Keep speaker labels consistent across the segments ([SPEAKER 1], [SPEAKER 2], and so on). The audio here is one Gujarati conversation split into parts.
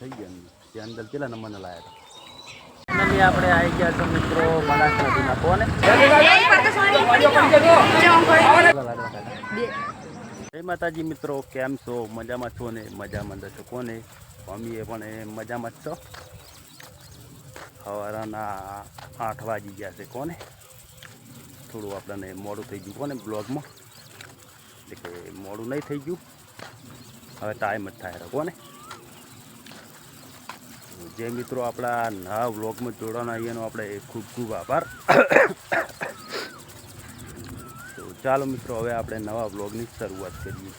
[SPEAKER 1] થઈ ગયા તે અંદર કેટલા નંબરના લાયા આપણે આવી ગયા છો મિત્રો કોને જય માતાજી મિત્રો, કેમ છો? મજામાં છો ને? મજામાં જ કોને કોને મમ્મીએ પણ મજામાં જ છો? સવારના આઠ વાગી ગયા છે કોને? થોડું આપણને મોડું થઈ ગયું કોને બ્લોગમાં? એટલે મોડું નહીં થઈ ગયું. હવે ટાઈમ જ થાય કોને? જે મિત્રો, આપણા નવા વ્લોગમાં જોડાના એનો આપણે ખૂબ ખૂબ આભાર. તો ચાલો મિત્રો, હવે આપણે નવા વ્લોગની શરૂઆત કરીએ.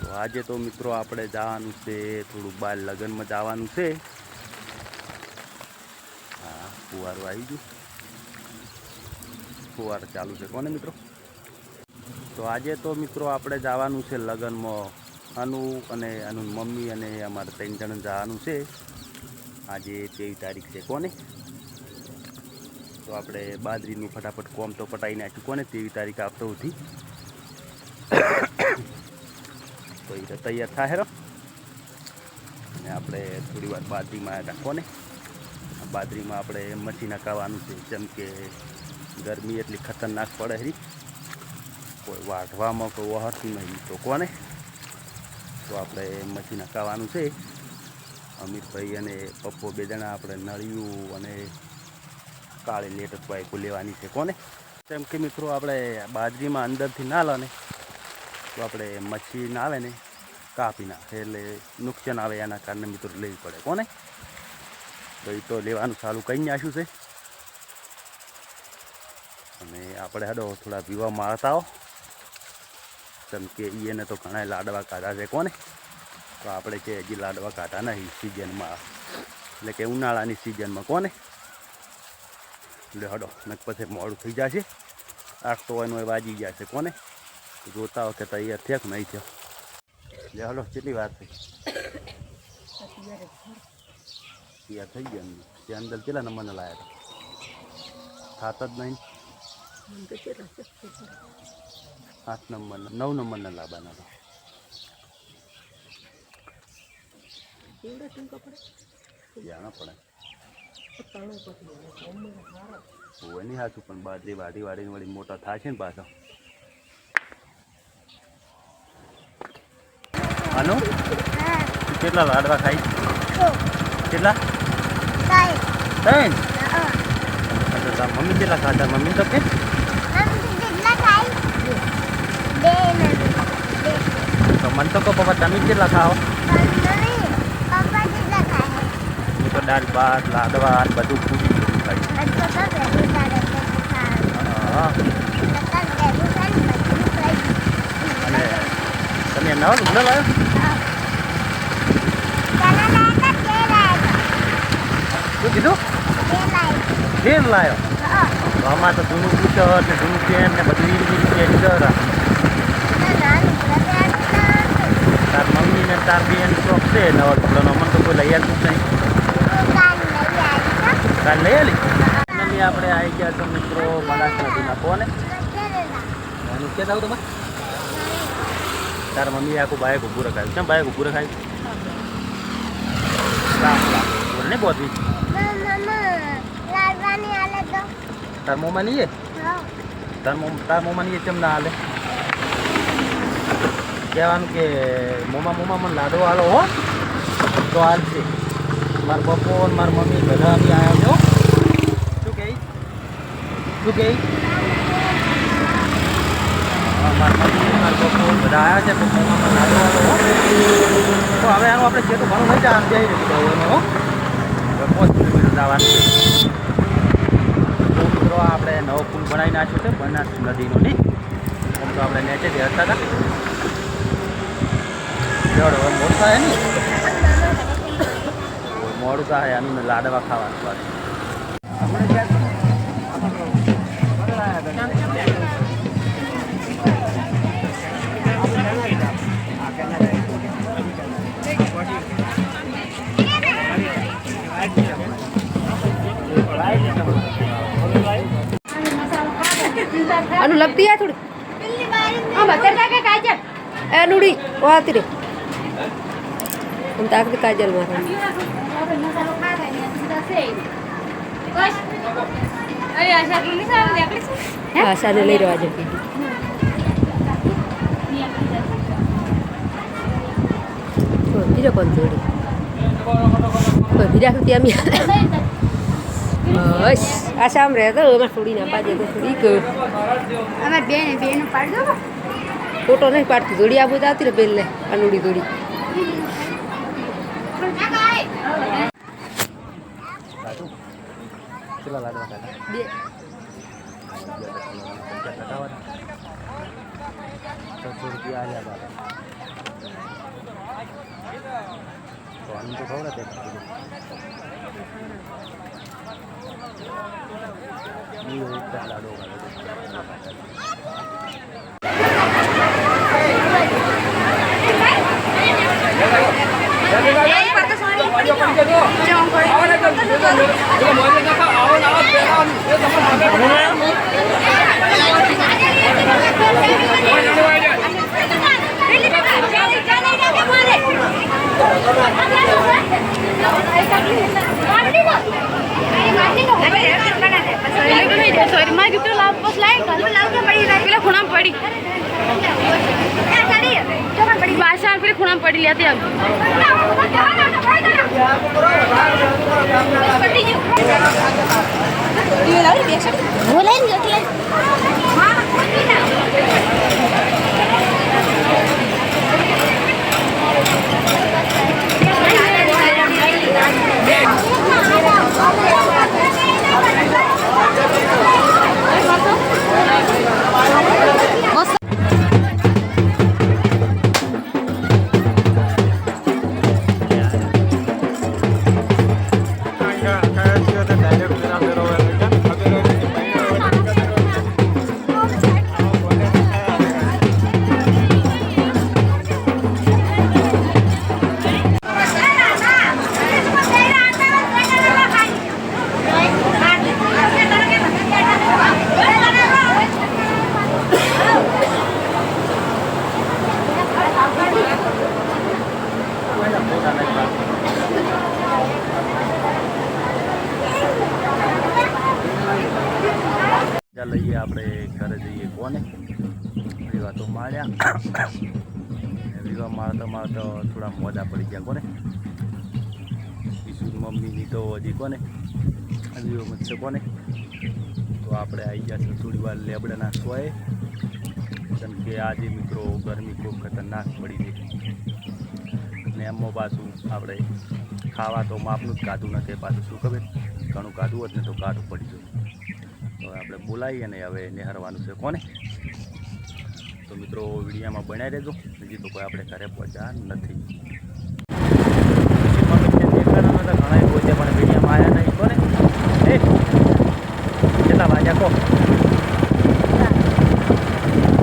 [SPEAKER 1] તો આજે તો મિત્રો આપણે જવાનું છે થોડું બહાર લગ્નમાં જવાનું છે. હા, ફુવારું આવી ગયું. ફુવાર ચાલુ છે. કોને મિત્રો? તો આજે તો મિત્રો આપણે જવાનું છે લગ્નમાં. અનુ અને અનુ મમ્મી અને અમારે ત્રણ જણ જવાનું છે. આજે તેવી તારીખ છે કોને? તો આપણે બાજરીનું ફટાફટ કોમ તો પટાવી નાખ્યું કોને? તેવી તારીખ આપતો હતી તો એ તૈયાર થાય અને આપણે થોડી વાર બાદરીમાં હતા કોને બાદરીમાં આપણે મચી નાખાવાનું છે, જેમ કે ગરમી એટલી ખતરનાક પડે હરી. કોઈ વાઢવામાં કોઈ વહરતું નહીં. તો કોને? તો આપણે મચ્છી નખાવાનું છે. અમિતભાઈ અને પપ્પો બે જણા આપણે નળિયું અને કાળી લેટર પાઇપો લેવાની છે. કોને? કેમ કે મિત્રો આપણે બાજરીમાં અંદરથી ના લો તો આપણે મચ્છી ના આવે ને કાપી નાખે એટલે નુકસાન આવે એના કારણે મિત્રો લેવી પડે. કોને? એ તો લેવાનું ચાલુ કરી નાખ્યું છે. અને આપણે હડો થોડા પીવા મારતા હો કેમ કે એને તો ઘણા લાડવા કાઢા છે. કોને? તો આપણે કે હજી લાડવા કાઢા નહીં, સિઝનમાં. એટલે કે ઉનાળાની સિઝનમાં. કોને? એટલે હડો ને પછી મોડું થઈ જશે. આખતો એનો વાજી છે. કોને? જોતા હો કે તૈયાર થયા કે નહીં થયો? એટલે હડો કેટલી વાત થઈ? તૈયાર થઈ ગયા તે અંદર કેટલા નંબરના લાયા હતા? થાત જ નહીં આઠ નંબરના નવ નંબરના લાવવાના હતા. જાણા પડે. નહીં સાચું પણ બાજરી વાઢી વાઢીને વળી મોટા થાય છે ને પાછા. હાલો કેટલા લાડવા ખાઈ? કેટલા? ત્રણ? મમ્મી કેટલા ખાતા મમ્મી તો કે? તો મને તો કહો પપ્પા તમે કેટલા ખાઓ હું તો દાળ ભાત લાડવા બધું પૂરી પૂરી ખાઈ અને તમે નવા લુગડા લાવ્યો શું કીધું ફેર લાવ્યો આમાં તો જૂનું બુશર્ટ ને જૂનું પેન્ટ ને બધું ઈ રીતે લીધા તાર બી ને બેન શોખ છે. નવા લુગડાનો મને તો કોઈ લઈ આવતું જ નહીં. કાલ લઈ ફાઇનલી આપણે આવી ગયા છો મિત્રો બનાસ નદીમાં કોને? ને કે જાવ તમે તાર મમ્મી આખું બાઈક ઊભું રખાયું. કેમ બાઈક ઊભું રખાયું? બોલ ને બોધી તાર મોમાં નહીં તાર મોમાં નહીં કેમ ના હાલે? કહેવાનું કે મોમાં મોમાં મને લાડો હાલો હો. તો હાલશે મારા પપ્પો મારા મમ્મી બધા બી આવ્યા છો શું કહે? શું કહે? મારા મમ્મી મારા પપ્પો બધા આવ્યા છે મોમાં મને લાડો હાલો હો. તો હવે આનું આપણે છે તો ઘણું નહીં જાય જઈ રહ્યું છે મિત્રો, આપણે નવો પુલ બનાવી નાખ્યો છે, બનાસ નદીનો, નહીં? આમ તો આપણે નેચે હતા હતા. જડ હવે મોડ થાય ને? મોડું થાય, આનું લાડવા ખાવાનું
[SPEAKER 2] અનુ લપતી આ થોડી. આ બતર કાકા કાજર અનુડી વાતરી હું તો આગળ કાજલ મારા હા સારું લઈ રહ્યો આજે ધીરે કોણ જોડી ધીરા કૃતિ અમે બસ આ સાંભળે તો એમાં થોડી ના પાડે તો થોડીક
[SPEAKER 1] અમારે બેન બેન પાડી દો
[SPEAKER 2] ફોટો નહીં પાડતી જોડી આબુ આવતી ને બેનને અનુડી જોડી
[SPEAKER 3] કેટલા લાડવા ખાધા
[SPEAKER 2] બે
[SPEAKER 3] છસો રૂપિયા આવ્યા હતા તો આનું તો ખબર હતી લાડો
[SPEAKER 1] ખૂણા પડી લેતી મારતા મારતા થોડા મોજા પડી ગયા કોને? બીજું મમ્મીની તો હજી કોને? હજી મત કોને? તો આપણે આવી ગયા છે થોડી વાર લેબડાના સોએ કેમ કે આજે મિત્રો ગરમી ખૂબ ખતરનાક પડી છે. ને એમાં પાછું આપણે ખાવા તો માપનું જ કાઢું નથી પાછું, શું ખબર? ઘણું કાઢવું હોત ને તો કાઢું પડી ગયું તો આપણે બોલાવીએ ને હવે નિહારવાનું છે. કોને? તો મિત્રો વિડીયામાં બનાવી રહેજો બીજી તો કોઈ આપણે ઘરે પહોંચ્યા નથી. ઘણા પહોંચ્યા પણ વિડીયામાં આવ્યા નહીં, કોને? કેટલા વાગ્યા કહો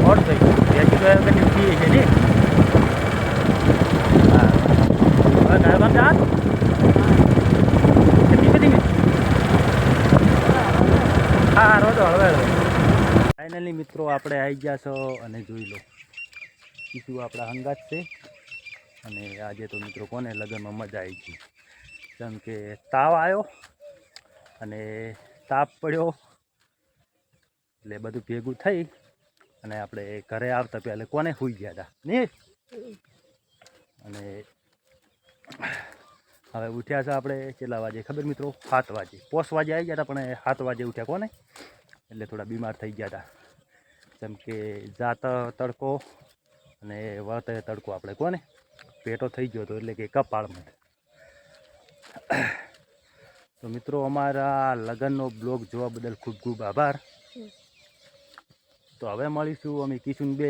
[SPEAKER 1] ઓર ભાઈ બેસી ગયા પછી ઉઠીએ છે હા. ઘરે કેટલી બધી હા રોજો હવે ફાઇનલી મિત્રો, આપણે આવી ગયા છો અને જોઈ લો. કીધું આપણા હંગાત છે અને આજે તો મિત્રો કોને લગ્નમાં મજા આવી ગઈ. જેમ કે તાવ આવ્યો અને તાપ પડ્યો. એટલે બધું ભેગું થઈ અને આપણે ઘરે આવતા પહેલાં કોને હોઈ ગયા હતા ને? અને હવે ઉઠ્યા છે આપણે કેટલા વાગે? ખબર મિત્રો, સાત વાગે. પોસ વાગે આવી ગયા હતા પણ સાત વાગે ઉઠ્યા કોને? એટલે થોડા બીમાર થઈ ગયા હતા જેમ કે જાત તડકો અને વળતે તડકો આપણે કોને પેટો થઈ ગયો હતો એટલે કે કપાળમાં તો મિત્રો અમારા લગ્નનો બ્લોગ જોવા બદલ ખૂબ ખૂબ આભાર. તો હવે મળીશું અમે કિશુન બે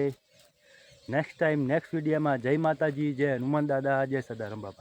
[SPEAKER 1] નેક્સ્ટ ટાઈમ નેક્સ્ટ વિડીયોમાં જય માતાજી, જય હનુમાન દાદા, જય સદારામ બાબા